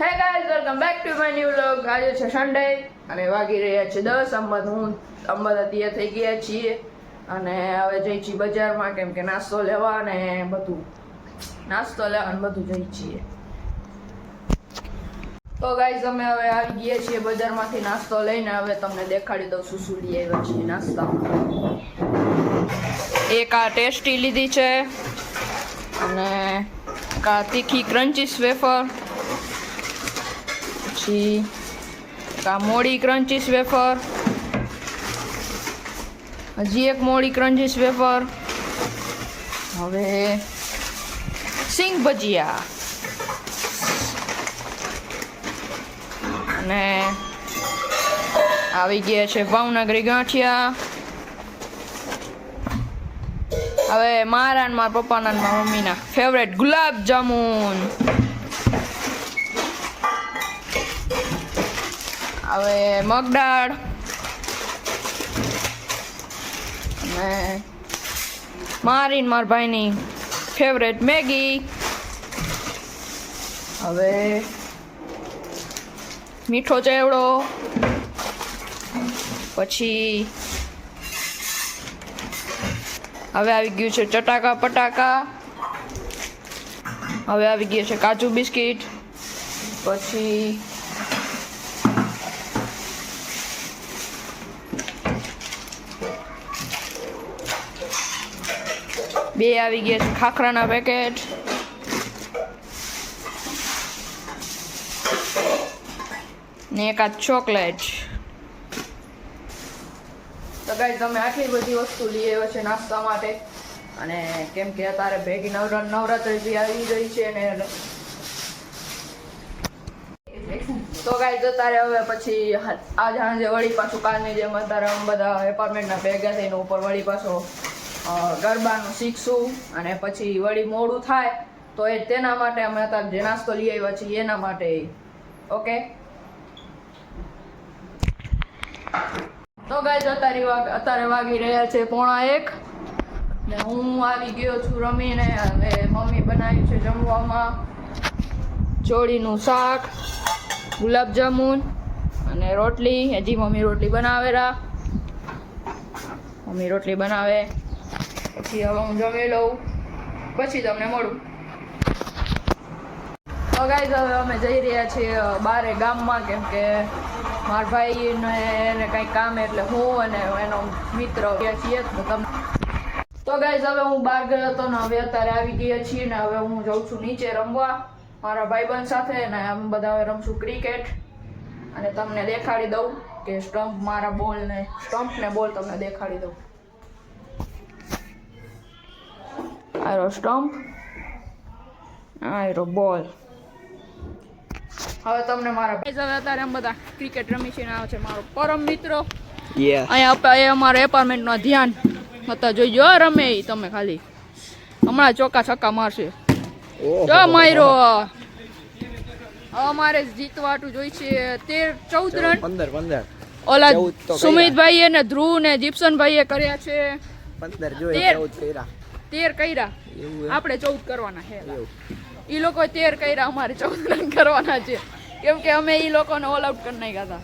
Hey guys welcome back to my new vlog આજે છે Sunday અને વાગી રહ્યા છે દસ. અંબદ હું, અંબદ અત્યારે થઈ ગયા છીએ અને હવે જઈ છીએ બજારમાં કેમ કે નાસ્તો લેવા અને બધું. નાસ્તો લેવા અને બધું જઈ છીએ. તો ગાઈઝ અમે હવે આવી ગયા છીએ બજારમાંથી નાસ્તો લઈને. હવે તમને દેખાડી દઉં શું શું લઈ આવ્યા છીએ નાસ્તા. એક આ ટેસ્ટી લીધી છે અને કા તીખી ક્રન્ચીસ વેફર પછી આ મોડી ક્રન્ચીસ વેફર હજી એક મોડી ક્રન્ચીસ વેફર હવે સિંગ ભજીયા. અને આવી ગયા છે ભાવનગરી ગાંઠિયા. હવે મારા ને મારા પપ્પાના મમ્મીના ફેવરેટ ગુલાબ જામુન. હવે મગદાળ અને મારી મારા ભાઈની ફેવરેટ મેગી. હવે મીઠો ચેવડો. પછી હવે આવી ગયું છે ચટાકા પટાકા. હવે આવી ગયું છે કાજુ બિસ્કિટ. પછી બે આવી ગયા છે. ખાખરાના પેકેટ ને એકાદ ચોકલેટ તો ગાઈ તમે આટલી બધી વસ્તુ લઈ આવ્યો છે નાસ્તા માટે. અને કેમ કે અત્યારે ભેગી નવરા, નવરાત્રી બી આવી ગઈ છે ને તો ગાઈ તો તારે હવે પછી આજ સાંજે વળી પાછું કાલની જેમ અત્યારે બધા એપાર્ટમેન્ટના ભેગા થઈને ઉપર વળી પાછો ગરબાનું શીખશું અને પછી વળી મોડું થાય તો એ તેના માટે અમે અત્યારે જે નાસ્તો લઈ આવ્યા છીએ એના માટે. ઓકે? તો ગાય અત્યારે વાગ, અત્યારે વાગી રહ્યા છે પોણા એક. ને હું આવી ગયો છું રમીને હવે મમ્મી બનાવ્યું છે જમવામાં. ચોળીનું શાક, ગુલાબજામુન અને રોટલી. હજી મમ્મી રોટલી બનાવેલા મમ્મી રોટલી બનાવે. પછી હવે હું જમી લઉં, પછી તમને મળું. તો ગાઈઝ હવે અમે જઈ રહ્યા છીએ બારે ગામમાં, કેમ કે મારા ભાઈને એને કંઈ કામ એટલે હું અને એનો મિત્ર છીએ તો તમે તો ગાઈઝ હવે હું બહાર ગયો હતો ને હવે અત્યારે આવી ગયા છીએ ને હવે હું જઉં છું નીચે રમવા. મારા ભાઈબંધ સાથે ને અમે બધા હવે રમશું ક્રિકેટ અને તમને દેખાડી દઉં કે સ્ટમ્પ મારા બોલ ને સ્ટમ્પ ને બોલ તમને દેખાડી દઉં. આરો સ્ટમ્પ બોલ હવે તમને મારા ભાઈ હવે અત્યારે અમે બધા ક્રિકેટ રમી છે આવે છે મારો પરમ મિત્રો. અહીંયા એ અમારા એપાર્ટમેન્ટનો ધ્યાન. હતા જોઈજો રમે તમે ખાલી. હમણાં ચોકા છક્કા મારશે. જો માયરો. અમારે જીતવાટું જોઈ છે તેર ચૌદ રન. પંદર પંદર. ઓલા. સુમિતભાઈએ ને ધ્રુવ ને જીપ્સનભાઈએ કર્યા છે. પંદર જો તેર. કર્યા? આપણે ચૌદ કરવાના છે એ લોકો તેર કર્યા અમારે ચૌદ રન કરવાના છે. કેમ કે અમે એ લોકોને ઓલ આઉટ કરી નાખ્યા હતા.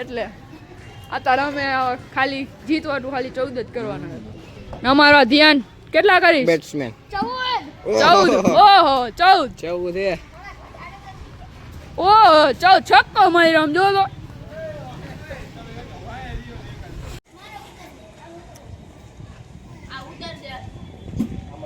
એટલે અત્યારે અમે ખાલી જીતવાનું ખાલી ચૌદ જ કરવાના અમારો ધ્યાન કેટલા કરી બેટ્સમેન ચૌદ. ઓહો. ચૌદ. ચૌદ ઓહો ચૌદ. છક્કો મારી આમ જો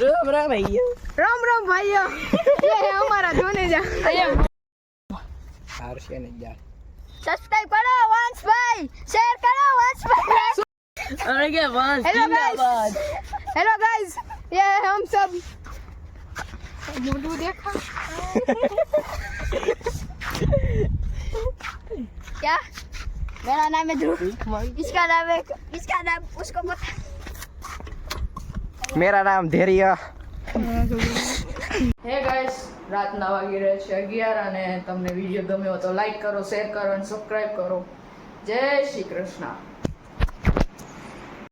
રામ રામ ભાઈઓ. રામ રામ ભાઈઓ. એ અમારા જોને જા. આયા હારશે ને જા સબસ્ક્રાઇબ કરો વંશભાઈ શેર કરો વંશભાઈ અરે કે વંશ હેલો ગાઈસ હેલો ગાઈસ ये हम सब मोटू देखा क्या मेरा नाम है ध्रुव इसका नाम है इसका नाम उसको बता મેરા નામ ધૈર્ય. હે ગાઈસ રાતના વાગી રહ્યા છે અગિયાર અને તમને વીડિયો ગમ્યો તો લાઈક કરો શેર કરો અને સબસ્ક્રાઈબ કરો. જય શ્રી કૃષ્ણ.